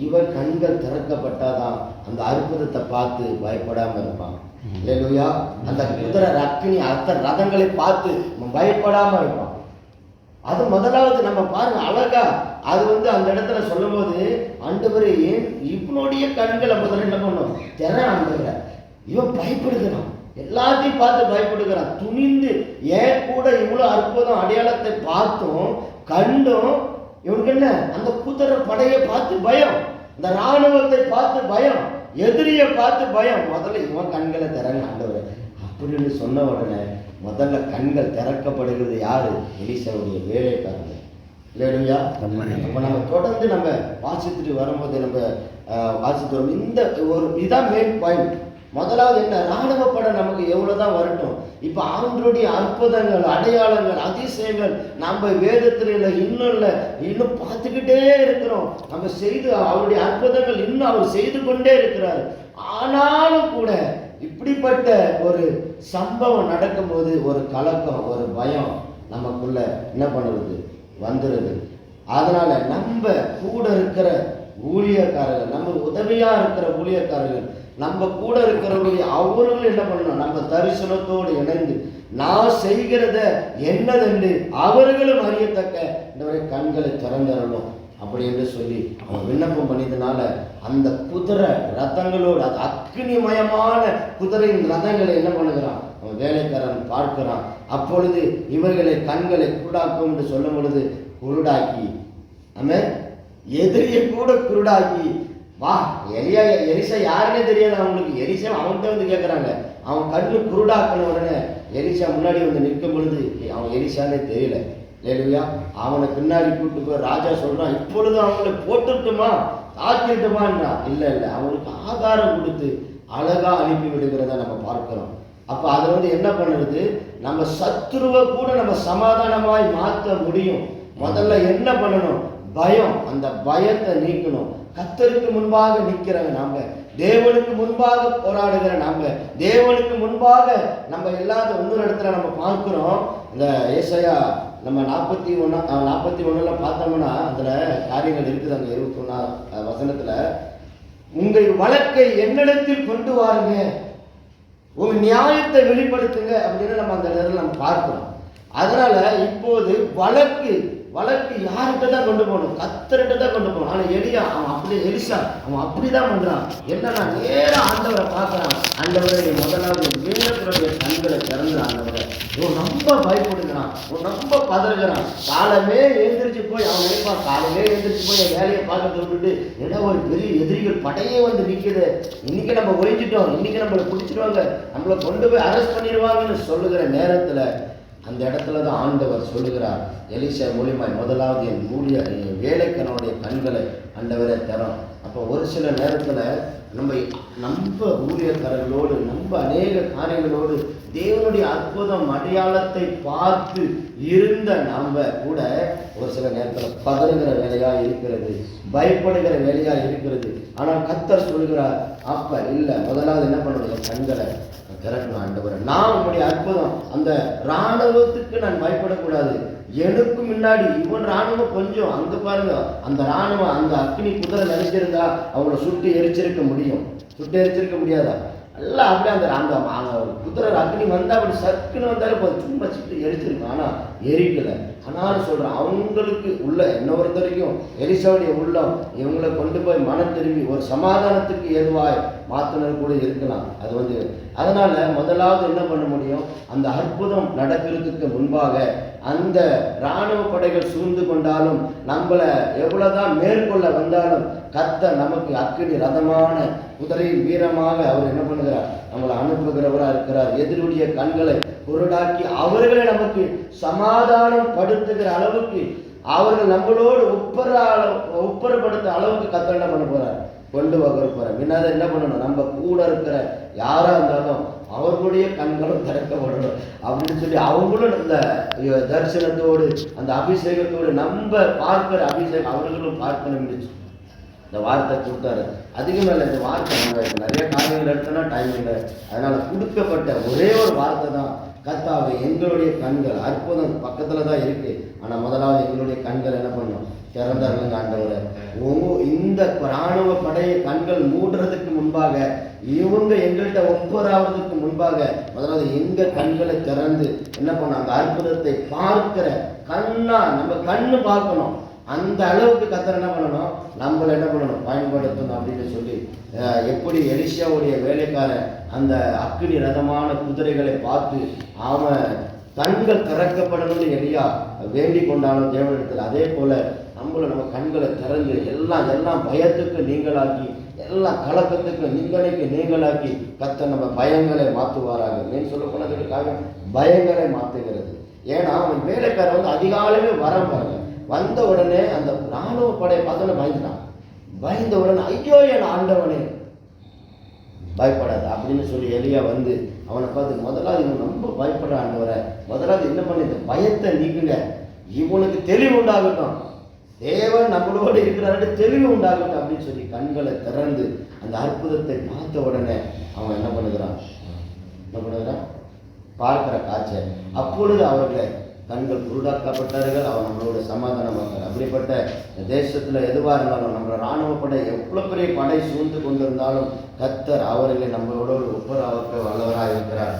இவன் கண்கள் திறக்கப்பட்டாதான் அந்த அற்புதத்தை பார்த்து பயப்படாம இருப்பான் இல்லையா அந்த குதிரை ரக்கினி அத்த ரதங்களை பார்த்து பயப்படாம இருப்பான் அது முதலாவது நம்ம பாருங்க அழகா. அது வந்து அந்த இடத்துல சொல்லும்போது ஆண்டவரே ஏன் இவனுடைய கண்களை முதல்ல என்ன பண்ணும்? திற ஆண்டவரை. இவன் பயப்படுகிறான். எல்லாத்தையும் பார்த்து பயப்படுகிறான். துணிந்து ஏன் கூட இவ்வளோ அற்புதம் அடையாளத்தை பார்த்தும் கண்டும் இவனுக்கு என்ன? அந்த குதிரை படையை பார்த்து பயம். இந்த ராணுவத்தை பார்த்து பயம். எதிரியை பார்த்து பயம். முதல்ல இவன் கண்களை திறங்க ஆண்டவர். அப்படின்னு சொன்ன உடனே முதல்ல கண்கள் திறக்கப்படுகிறது யாரு? எலிசாவுடைய வேலைக்காரங்க. இல்லையா? அப்ப நம்ம தொடர்ந்து நம்ம வாசித்துட்டு வரும்போது நம்ம வாசித்து வரும். இந்த ஒரு இதான் மெயின் பாயிண்ட் முதலாவது என்ன ராணுவ படம் நமக்கு எவ்வளவுதான் வரட்டும். இப்போ அவங்களுடைய அற்புதங்கள் அடையாளங்கள் அதிசயங்கள் நம்ம வேதத்தில் இல்லை இன்னும் இல்லை இன்னும் பார்த்துக்கிட்டே இருக்கிறோம். நம்ம செய்து அவருடைய அற்புதங்கள் இன்னும் அவர் செய்து கொண்டே இருக்கிறார். ஆனாலும் கூட இப்படிப்பட்ட ஒரு சம்பவம் நடக்கும்போது ஒரு கலக்கம் ஒரு பயம் நமக்குள்ள என்ன பண்ணுறது? வந்துடுது அதனால நம்ம கூட இருக்கிற ஊழியக்காரர்கள் நம்ம உதவியாக இருக்கிற ஊழியக்காரர்கள் நம்ம கூட இருக்கிறவர்களுடைய அவர்கள் என்ன பண்ணணும்? நம்ம தரிசனத்தோடு இணைந்து நான் செய்கிறத என்னதென்று அவர்களும் அறியத்தக்க இந்த கண்களை திறந்தரணும் அப்படி என்று சொல்லி அவன் விண்ணப்பம் பண்ணியதுனால அந்த குதிரை ரதங்களோடு அது அக்னிமயமான குதிரையின் ரதங்களை என்ன பண்ணுகிறான்? அவன் வேலைக்காரன் பார்க்கிறான். அப்பொழுது இவர்களை கண்களை குருடாக்கும் என்று சொல்லும் பொழுது குருடாக்கி ஆமென்? எதிரியை கூட குருடாக்கி வா எலியா எலிசா யாருன்னே தெரியாது அவங்களுக்கு. எலிசா அவன்கிட்ட வந்து கேட்குறாங்க அவன் கண்ணு குருடாக்கின உடனே எலிசா முன்னாடி வந்து நிற்கும் பொழுது அவன் எலிசானே தெரியல. இல்லையா அவனை பின்னாடி கூட்டு போய் ராஜா சொல்கிறான் இப்பொழுது அவங்களை போட்டுட்டுமா தாக்கிட்டுமான்றான் இல்லை இல்லை. அவனுக்கு ஆகாரம் கொடுத்து அழகாக அனுப்பி விடுகிறத நம்ம பார்க்கிறோம். அப்போ அதை வந்து என்ன பண்ணுறது? நம்ம சத்துருவை கூட நம்ம சமாதானமாய் மாற்ற முடியும். முதல்ல என்ன பண்ணணும்? பயம். அந்த பயத்தை நீக்கணும். கத்தருக்கு முன்பாக நிற்கிறவங்க நாம. தேவனுக்கு முன்பாக போராடுகிற நாம. தேவனுக்கு முன்பாக நம்ம இல்லாத இன்னொரு இடத்துல நம்ம பார்க்கிறோம். இந்த ஏசையா நம்ம நாற்பத்தி ஒன்றா நாற்பத்தி ஒன்றில் பார்த்தோம்னா அதில் காரியங்கள் இருக்குது அந்த இருபத்தி ஒன்றா வசனத்தில். உங்கள் வழக்கை என்னிடத்தில் கொண்டு வாருங்க. உங்க நியாயத்தை வெளிப்படுத்துங்க அப்படின்னு நம்ம அந்த இடத்துல நம்ம பார்க்கிறோம். அதனால இப்போது வழக்கு வழக்கு யார்கிட்ட தான் கொண்டு போகணும்? கத்தர்கிட்ட தான் கொண்டு போகணும். ஆனால் எலியா அவன் அப்படி எலிசா அவன் அப்படி தான் பண்ணுறான் என்னன்னா நேராக ஆண்டவரை பார்க்கறான். ஆண்டவரை முதலாவது வேதத்துடைய கண்களை திறந்து ஆண்டவரை. இவன் ரொம்ப பயப்படுகிறான். இவன் ரொம்ப பதறுகிறான். காலமே எழுந்திரிச்சு போய் அவன் நினைப்பான். காலமே எழுந்திரிச்சு போய் என் வேலையை பார்க்கறத விட்டுட்டு ஏன்னா ஒரு பெரிய எதிரிகள் படையே வந்து நிற்குது இன்னைக்கு நம்ம ஒழிஞ்சிட்டோம். இன்னைக்கு நம்மளை பிடிச்சிருவாங்க. நம்மளை கொண்டு போய் அரெஸ்ட் பண்ணிடுவாங்கன்னு சொல்லுகிற நேரத்தில் அந்த இடத்துல தான் ஆண்டவர் சொல்லுகிறார். எலிசா மூலியமாய் முதலாவது என் ஊழிய என் வேலைக்கனுடைய கண்களை ஆண்டவரே தரோம். அப்போ ஒரு சில நேரத்தில் நம்ம நம்ம ஊழியக்காரர்களோடு நம்ம அநேக காரியங்களோடு தேவனுடைய அற்புதம் அடையாளத்தை பார்த்து இருந்த நம்ம கூட ஒரு சில நேரத்தில் பதறுகிற வேலையாக இருக்கிறது பயப்படுகிற வேலையாக இருக்கிறது. ஆனால் கத்தர் சொல்கிறார் அப்போ இல்லை. முதலாவது என்ன பண்ணுறது கண்களை திறக்கணும் ஆண்டவர். நான் உங்களுடைய அற்புதம் அந்த இராணுவத்துக்கு நான் பயப்படக்கூடாது. எனக்கு முன்னாடி இவன் ராணுவம் கொஞ்சம் அங்க பாருங்க அந்த ராணுவம் அந்த அக்னி குதிரை நினைச்சிருந்தா அவங்கள சுட்டு எரிச்சிருக்க முடியும். சுட்டு எரிச்சிருக்க முடியாதா? எல்லாம் அப்படியே அந்த அந்த அந்த குதிரை அக்னி வந்தால் அப்படி சக்குன்னு வந்தாலும் போதும். சும்மா சுட்டு எரிச்சிருக்கும். ஆனால் எரிக்கலை. ஆனாலும் சொல்கிறேன் அவங்களுக்கு உள்ள என்ன பொறுத்த வரைக்கும் எரிசவுடைய உள்ளம் இவங்களை கொண்டு போய் மனம் திரும்பி ஒரு சமாதானத்துக்கு ஏதுவாய் மாத்தினர் கூட இருக்கலாம். அது வந்து அதனால் முதலாவது என்ன பண்ண முடியும்? அந்த அற்புதம் நடக்கிறதுக்கு முன்பாக அந்த இராணுவ படைகள் சூழ்ந்து கொண்டாலும் நம்மளை எவ்வளவுதான் மேற்கொள்ள வந்தாலும் கத்த நமக்கு அக்கினி ரதமான குதிரையில் வீரமாக அவர் என்ன பண்ணுகிறார்? நம்மளை அனுப்புகிறவராக இருக்கிறார். எதிருடைய கண்களை பொருடாக்கி அவர்களை நமக்கு சமாதானம் படுத்துகிற அளவுக்கு அவர்கள் நம்மளோடு ஒப்பர அளவு ஒப்பரப்படுத்த அளவுக்கு கத்தர் என்ன பண்ண போகிறார் கொண்டு வர போகிறார் முன்னாடி என்ன பண்ணணும்? நம்ம கூட இருக்கிற யாராக இருந்தாலும் அவர்களுடைய கண்களும் திறக்கப்படணும் அப்படின்னு சொல்லி அவங்களும் இந்த தரிசனத்தோடு அந்த அபிஷேகத்தோடு நம்ம பார்க்கிற அபிஷேகம் அவர்களும் பார்க்கணும் இந்த வார்த்தை கொடுத்தாரு. அதிகம் இல்லை இந்த வார்த்தை நிறைய காரியங்கள் எடுத்தோம்னா டைம் இல்லை. அதனால கொடுக்கப்பட்ட ஒரே ஒரு வார்த்தை தான் கத்தாவே எங்களுடைய கண்கள். அற்புதம் பக்கத்தில் தான் இருக்கு. ஆனால் முதலாவது எங்களுடைய கண்கள் என்ன பண்ணும்? திறந்தார்கள் ஆண்டவரை. இந்த ராணுவ படையை கண்கள் மூடுறதுக்கு முன்பாக இவங்க எங்கள்கிட்ட ஒப்புறாவதுக்கு முன்பாக முதலாவது எங்க கண்களை திறந்து என்ன பண்ண அந்த அற்புதத்தை பார்க்கிற கண்ணா நம்ம கண்ணு பார்க்கணும். அந்த அளவுக்கு கத்தர் என்ன பண்ணணும்? நம்மள என்ன பண்ணணும்? பயன்படுத்தணும் அப்படின்னு சொல்லி எப்படி எலிஷாவுடைய வேலைக்காரன் அந்த அக்கினி ரதமான குதிரைகளை பார்த்து அவன் கண்கள் திறக்கப்படணும்னு எளியா வேண்டிக் கொண்டாலும் தேவனிடத்தில். அதே போல நம்மள நம்ம கண்களை திறந்து எல்லாம் எல்லாம் பயத்துக்கு நீங்களாக்கி எல்லாம் கலக்கத்துக்கு நிந்தனைக்கு நீங்களாக்கி கத்த நம்ம பயங்களை மாற்றுவாராக. மேன் சொல்ல போனதுக்காக? பயங்களை மாற்றுகிறது. ஏன்னா அவன் வேலைக்காரன் வந்து அதிகாலையில வர பாருங்க. வந்த உடனே அந்த ராணுவ படையை பார்த்தோன்னே பயந்துட்டான். பயந்த உடனே ஐயோ என் ஆண்டவனே. பயப்படாத அப்படின்னு சொல்லி எலியா வந்து அவனை பார்த்து முதலாவது இவன் ரொம்ப பயப்படுற ஆண்டவரை. முதலாவது என்ன பண்ணி இந்த பயத்தை நீக்குங்க. இவனுக்கு தெளிவு உண்டாகட்டும். தேவன் நம்மளோடு இருக்கிறாரு தெளிவு உண்டாகட்டும் அப்படின்னு சொல்லி கண்களை திறந்து அந்த அற்புதத்தை பார்த்த உடனே அவன் என்ன பண்ணுகிறான்? என்ன பண்ணுகிறான்? பார்க்கிற காட்சை. அப்பொழுது அவர்களை கண்கள் குருடாக்கப்பட்டார்கள் அவன் நம்மளோட சமாதானமாக்கிறார் அப்படிப்பட்ட தேசத்தில் எதுவாக இருந்தாலும் நம்மளோட ராணுவ படை பெரிய படை சூழ்ந்து கொண்டிருந்தாலும் கத்தர் அவர்களை நம்மளோட ஒப்புரவாக்க வல்லவராக இருக்கிறார்.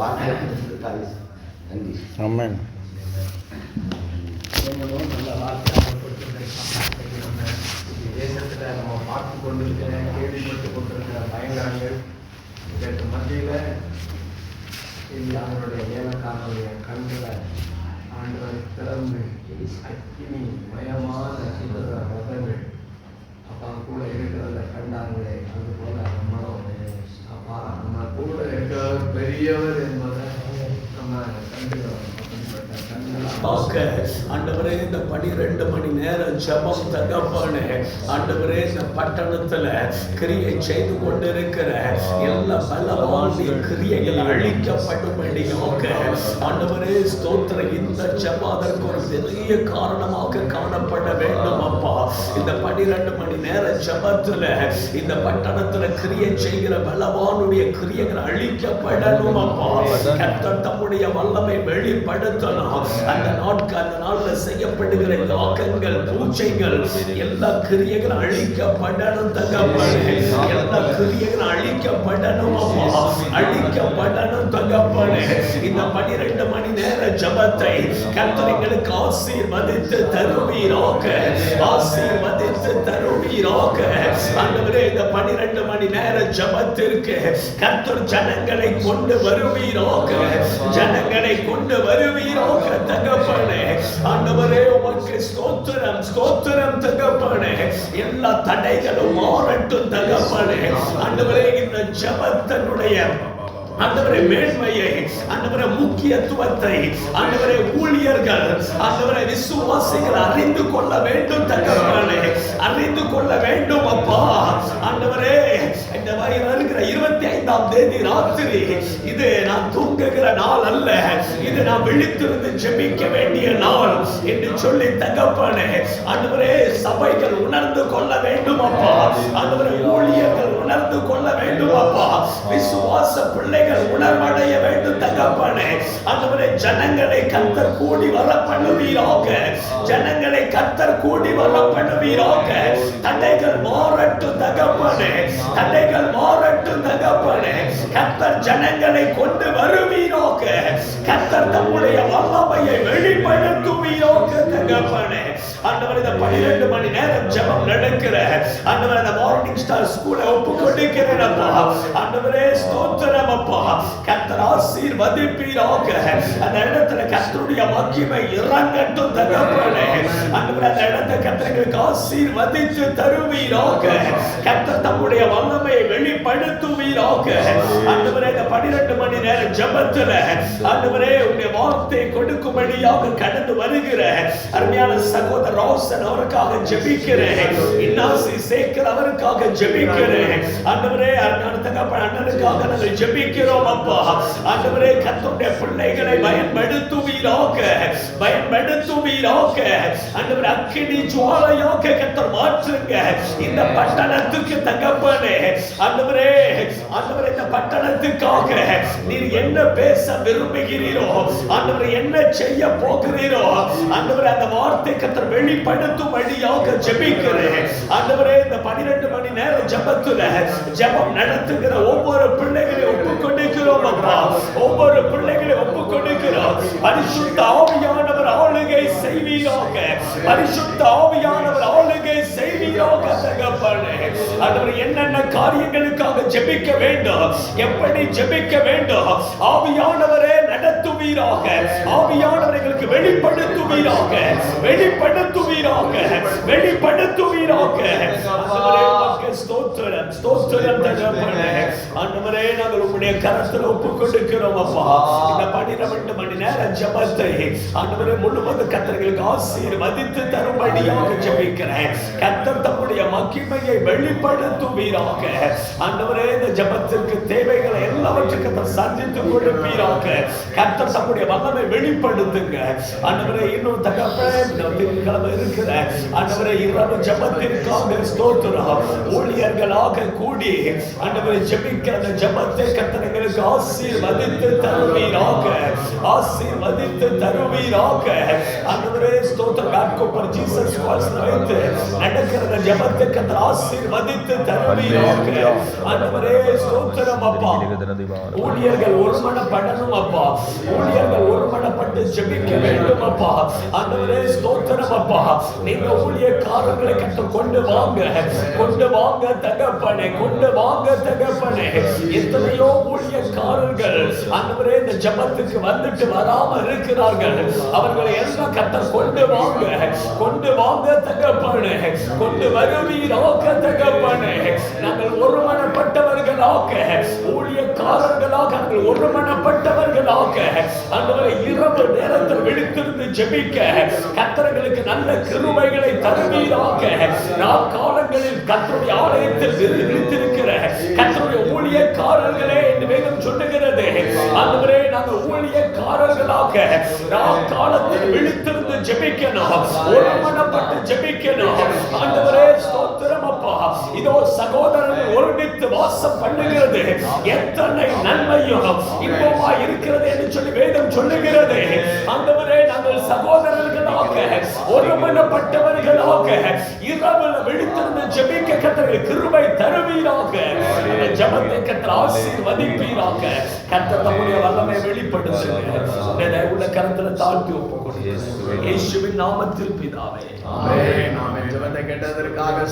வார்த்தை அதனால நன்றி. ஆமென் நல்ல வார்த்தையாக கொடுத்திருக்காங்க. நம்ம நம்ம பார்த்து கொண்டிருக்கிற கேள்விப்பட்டு கொண்டிருக்கிற பயங்கரங்கள் இதற்கு மத்தியில் இது அவருடைய வேலைக்காரனுடைய கண்களை ஆண்டவர் திறந்து அக்கினி மயமான சிதற ரதங்கள் அப்பா கூட இருக்கிறத கண்டாங்களே அது போல நம்மளும் அப்பா நம்ம கூட இருக்கிறவர் பெரியவர் என்பதை நம்ம கண்டுக்கிறோம் அப்படிப்பட்ட கண்களை பார்க்க. ஆண்டவரே இந்த பனிரெண்டு மணி நேரம் ஜெபம் தகப்பானு. ஆண்டவரே இந்த பட்டணத்துல கிரியை செய்து கொண்டிருக்கிற எல்லா பலவானிய கிரியைகள் அழிக்கப்படும்படியாக ஆண்டவரே ஸ்தோத்திர இந்த ஜெபம் அதற்கு ஒரு பெரிய காரணமாக காணப்பட வேண்டும் அப்பா. இந்த பனிரெண்டு மணி நேர ஜெபத்துல இந்த பட்டணத்துல கிரியை செய்கிற பலவானுடைய கிரியைகள் அழிக்கப்படணும் அப்பா. கர்த்தர் தம்முடைய வல்லமை வெளிப்படுத்தணும். அந்த நாட்கள் அந்த நாளில் செய்யப்படுகிற யாகங்கள் பூஜைகள் எல்லா கிரியைகள் அழிக்கப்படணும் தகப்பனே எல்லா கிரியைகள் அழிக்கப்படணும் அப்பா. அழிக்கப்படணும் தகப்பனே இந்த பனிரெண்டு மணி நேர ஜபத்தை கர்த்தர் ஆசீர்வதித்து தருவீராக. ஆசீர்வதித்து தருவீராக. ஆண்டவரே இந்த பனிரெண்டு மணி நேர ஜபத்திற்கு கர்த்தர் ஜனங்களை கொண்டு வருவீராக. ஜனங்களை கொண்டு வருவீராக தகப்பனே. ஆண்டவரே உமக்கு ஸ்தோத்திரம் ஸ்தோத்திரம் தகப்பனே. எல்லா தடைகளும் மாறட்டும் தகப்பனே. ஆண்டவரே இந்த ஜபத்தனுடைய ஆண்டவரே மேன்மையை ஆண்டவரே முக்கியத்துவத்தை ஆண்டவரே ஊழியர்கள் ஆண்டவரை விசுவாசிகள் அறிந்து கொள்ள வேண்டும் தகவலே அறிந்து கொள்ள வேண்டும் அப்பா. ஆண்டவரே இந்த வரை இருக்கிற இருபத்தி ஐந்தாம் தேதி ராத்திரி. இது நான் தூங்குகிற நாள் அல்ல. இது நான் விழித்திருந்து ஜெபிக்க வேண்டிய நாள் என்று சொல்லி தகப்பனே ஆண்டவரே சபைகள் உணர்ந்து கொள்ள வேண்டும் அப்பா. ஆண்டவரே ஊழியர்கள் உணர்ந்து கொள்ள வேண்டும் அப்பா. விசுவாச பிள்ளைகள் உணர்வடைய வேண்டும் தகப்பனே. ஆண்டவரே ஜனங்களை கத்தர் கூடி வர பண்ணுவீராக ஜனங்களை கத்தர் கூடி வர பண்ணுவீராக தடைகள் மாறட்டும் தகப்பனே. தடைகள் மாறட்டும் தகப்பனே. கத்தர் ஜனங்களை கொண்டு வருவீராக. கத்தர் தம்முடைய வல்லமையை வெளிப்படுத்தும் ஆண்டவர் இந்த பன்னிரண்டு மணி நேரம் ஜெபம் நடக்கிற. ஆண்டவர் இந்த மார்னிங் ஸ்டார் ஸ்கூலை ஒப்பு கொடுக்கிறேன் அப்பா. ஆண்டவரே ஸ்தோத்திரம் அப்பா. கத்தர் ஆசீர்வதிப்பீராக. அந்த இடத்துல கத்தருடைய மகிமை இறங்கட்டும் தகப்பனே. ஆண்டவர் அந்த இடத்தை கத்தர்களுக்கு ஆசீர்வதித்து தருவீராக. கத்தர் தம்முடைய வல்லமையை வெளிப்படுத்துவீராக. ஆண்டவரே இந்த பன்னிரண்டு மணி நேரம் ஜெபத்துல ஆண்டவரே உங்களுடைய வார்த்தை கொடுக்கும்படியாக கடந்து வருகிற அருமையான சகோதர ரோசன் அவருக்காக ஜெபிக்கிறேன். இன்னாசி சேக்கர் அவருக்காக ஜெபிக்கிறேன். ஆண்டவரே அருமையான தகப்பன் அண்ணனுக்காக நாங்கள் ஜெபிக்கிறோம் அப்பா. ஆண்டவரே கர்த்தருடைய பிள்ளைகளை பயன்படுத்துவீராக. பயன்படுத்துவீராக. ஆண்டவர் அக்கினி ஜுவாலையாக கத்தர் மாற்றுங்க. இந்த பட்டணத்துக்கு தகப்பனே ஆண்டவரே ஆண்டவர் இந்த பட்டணத்துக்காக நீர் என்ன பேச விரும்புகிறீரோ ஆண்டவர் என்ன செய்ய போகிறீரோ ஆண்டவரே அந்த வார்த்தை கத்தர் வெளிப்படுத்தும் வழியாக ஜெபிக்கிறேன். ஆண்டவரே இந்த பனிரெண்டு மணி நேரம் ஜெபத்துல ஜெபம் நடத்துகிற ஒவ்வொரு பிள்ளைகளை ஒப்பு கொடுக்கிறோம் அப்பா. ஒவ்வொரு பிள்ளைகளை ஒப்பு கொடுக்கிறோம் பரிசுத்த ஆவியானவர் ஆளுகை செய்வீராக. பரிசுத்த ஆவியானவர் ஆளுகை செய்வீராக தகப்பனே. ஆண்டவர் என்னென்ன காரியங்களுக்காக ஜெபிக்க வேண்டும்? எப்படி ஜெபிக்க வேண்டும்? ஆவியான நடத்துவீராக ஆவியானவர் எங்களுக்கு வெளிப்படுத்துவீராக வெளிப்படுத்துவீராக வெளிப்படுத்துவீராக. ஆண்டவரே, உமக்கு ஸ்தோத்திரம் ஸ்தோத்திரம் தகப்பனே. ஆண்டவரே நாங்கள் உம்முடைய கரத்தில் ஒப்பு கொடுக்கிறோம் அப்பா. இந்த பன்னிரண்டு மணி நேர ஜெபத்தை ஆண்டவரே முழுவதும் கத்தர்களுக்கு ஆசீர்வதித்து தரும்படியாக ஜெபிக்கிறேன். கத்தர் தம்முடைய மகிமையை வெளிப்படுத்துவீராக. ஆண்டவரே இந்த ஜெபத்திற்கு தேவைகளை எல்லாவற்றுக்கும் கத்தர் சந்தித்து கொடுப்பீராக கத்தர் தம்முடைய வல்லமை வெளிப்படுத்துங்க. ஆண்டவரே இன்னும் தகப்பனே இந்த திங்கட்கிழமை இருக்கிற ஆண்டவரே இரவு ஜெபத்திற்காக ஸ்தோத்திரம். ஊழியர்களாக கூடி ஆண்டவரை ஜெபிக்கிற அந்த ஜெபத்தை கத்தனைகளுக்கு ஆசீர்வதித்து தருவீராக. ஆசீர்வதித்து தருவீராக. ஆண்டவரே ஸ்தோத்திரம் காட்கோப்பர் ஜீசஸ் கிறிஸ்து வைத்து நடக்கிற ஜெபத்தை கத்தர் ஆசீர்வதித்து தருவீராக. ஆண்டவரே ஸ்தோத்திரம் அப்பா. ஊழியர்கள் ஒருமனப்படணும் அப்பா. ஊழியர்கள் ஒருமனப்பட்டு ஜெபிக்க வேண்டும் அப்பா. ஆண்டவரே ஸ்தோத்திரம் அப்பா. நீங்க ஊழியக்காரர்களை கட்ட கொண்டு வாங்க. கொண்டு வாங்க தகப்பனே கொண்டு வாங்க தகப்பனே எத்தனையோ ஊழியக்காரர்கள் ஆண்டவரே இந்த ஜபத்துக்கு வந்துட்டு வராம இருக்கிறார்கள். அவர்களை எல்லாம் கத்த கொண்டு வாங்க கொண்டு வாங்க தகப்பனே கொண்டு வருவீராக தகப்பனே நாங்கள் ஒருமனப்பட்டவர்களாக ஊழியக்காரர்களாக அவர்கள் ஒருமனப்பட்டவர்களாக ஆண்டவரை இரவு நேரத்தில் விழித்திருந்து ஜெபிக்க கத்தர்களுக்கு நல்ல கிருமைகளை தருவீராக. நாம் காலங்களில் கத்தருடைய ஆலயத்தில் விழித்திருக்கிற கத்தருடைய ஊழியக்காரர்களே என்று வேதம் சொல்லுகிறது. ஆண்டவரே நாங்கள் ஊழியக்காரர்களாக நாம் காலத்தில் விழித்திருந்து ஜெபிக்கணும் ஒருமனப்பட்டு ஜெபிக்கணும். ஆண்டவரே ஸ்தோத்திரம். அப்பா இதோ சகோதரர்கள் ஒருமித்து வாசம் பண்ணுகிறது. எத்தனை நன்மையும் இப்போமா இருக்கிறது என்று சொல்லி வேதம் சொல்லுகிறது. ஆண்டவரே நாங்கள் சகோதரர்களாக ஒருமனப்பட்டவர்களாக இரவுல விழித்திருந்து ஜெபிக்க கத்தர்கள் கிருபை தருவீராக. ஜெபத்தை கத்தர் ஆசீர்வதிப்பீராக. கத்தர் தம்முடைய வல்லமை வெளிப்படுத்துங்க. உள்ள கரத்துல தாழ்த்தி ஒப்புக்கொடுங்க இயேசுவின் நாமத்தில் பிதாவே. ஆமென். ஆமென். ஜெபத்தை கேட்டதற்காக